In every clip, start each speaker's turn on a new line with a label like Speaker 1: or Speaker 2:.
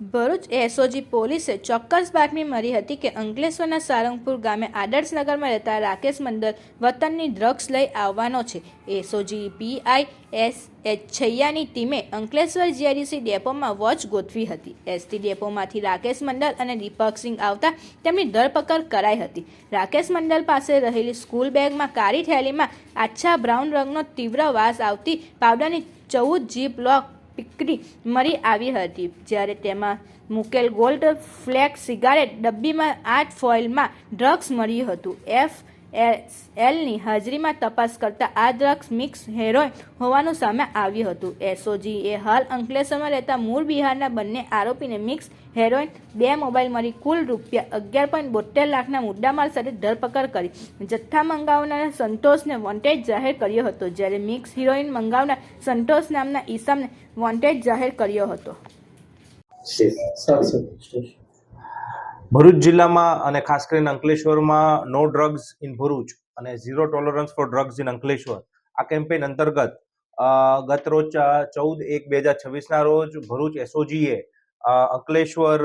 Speaker 1: Bharuch SOG પોલીસે ચોક્કસ બાતમી મળી હતી કે અંકલેશ્વરના સારંગપુર ગામે આદર્શનગરમાં રહેતા રાકેશ મંડલ વતનની ડ્રગ્સ લઈ આવવાનો છે. એસઓજી પીઆઈ એસ એચ છૈયાની ટીમે અંકલેશ્વર જીઆરડીસી ડેપોમાં વોચ ગોઠવી હતી. એસટી ડેપોમાંથી રાકેશ મંડલ અને દીપક સિંહ આવતા તેમની ધરપકડ કરાઈ હતી. રાકેશ મંડલ પાસે રહેલી સ્કૂલ બેગમાં કાળી થેલીમાં આછા બ્રાઉન રંગનો તીવ્ર વાસ આવતી પાવડરની ચૌદ જીપ લોક પીકરી મળી આવી હતી. જ્યારે તેમાં મૂકેલ ગોલ્ડ ફ્લેક સિગારેટ ડબ્બીમાં આઠ ફોઇલમાં ડ્રગ્સ મળ્યું હતું. એફ એલની હાજરીમાં તપાસ કરતા આ ડ્રગ્સ મિક્સ હેરોઇન હોવાનું સામે આવ્યું હતું. એસઓજીએ હાલ અંકલેશ્વરમાં રહેતા મૂળ બિહારના બંને આરોપીને મિક્સ હેરોઇન બે મોબાઈલ મળી કુલ રૂપિયા અગિયાર પોઈન્ટ બોતેર લાખના મુદ્દામાલ સાથે ધરપકડ કરી. જથ્થા મંગાવનાર સંતોષને વોન્ટેડ જાહેર કર્યો હતો, જ્યારે મિક્સ હિરોઈન મંગાવનાર સંતોષ નામના ઈસમને વોન્ટેડ જાહેર કર્યો હતો.
Speaker 2: ભરૂચ જિલ્લામાં અને ખાસ કરીને અંકલેશ્વરમાં નો ડ્રગ્સ ઇન ભરૂચ અને zero tolerance for drugs in Ankleshwar. આ કેમ્પેન અંતર્ગત ગત રોજ ચૌદ એક બે હજાર છવ્વીસના રોજ ભરૂચ એસઓજીએ અંકલેશ્વર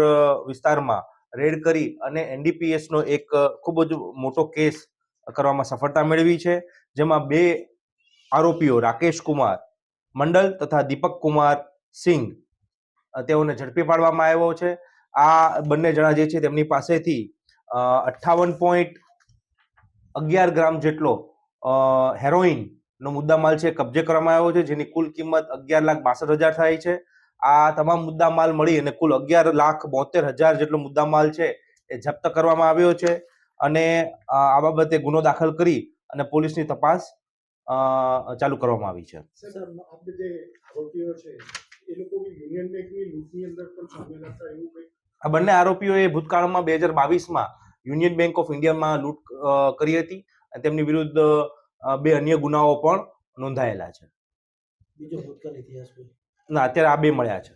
Speaker 2: વિસ્તારમાં રેડ કરી અને એનડીપીએસનો એક ખૂબ જ મોટો કેસ કરવામાં સફળતા મેળવી છે. જેમાં બે આરોપીઓ રાકેશ કુમાર મંડલ તથા દીપક કુમાર સિંઘ તેઓને ઝડપી પાડવામાં આવ્યો છે. આ બંને જણા જે છે તેમની પાસેથી અઠ્ઠાવન પોઈન્ટ અગિયાર ગ્રામ જેટલો હેરોઇનનો મુદ્દામાલ છે કબજે કરવામાં આવ્યો છે, જેની કુલ કિંમત અગિયાર લાખ બાસઠ હજાર થાય છે. આ તમામ મુદ્દામાલ મળી અને કુલ અગિયાર લાખ બોતેર હજાર જેટલો મુદ્દામાલ છે એ જપ્ત કરવામાં આવ્યો છે અને આ બાબતે ગુનો દાખલ કરી અને પોલીસની તપાસ ચાલુ કરવામાં આવી છે
Speaker 3: એ લોકો બી યુનિયન બેંકની લૂંટની અંદર પણ સામેલ હતા એવું કંઈક.
Speaker 2: આ બંને આરોપીઓએ ભૂતકાળમાં બે હજાર બાવીસમાં યુનિયન બેંક ઓફ ઇન્ડિયામાં લૂંટ કરી હતી અને તેમની વિરુદ્ધ બે અન્ય ગુનાઓ પણ નોંધાયેલા છે.
Speaker 3: બીજો ભૂતકાળ ઇતિહાસ
Speaker 2: ના અત્યારે આ બે મળ્યા છે.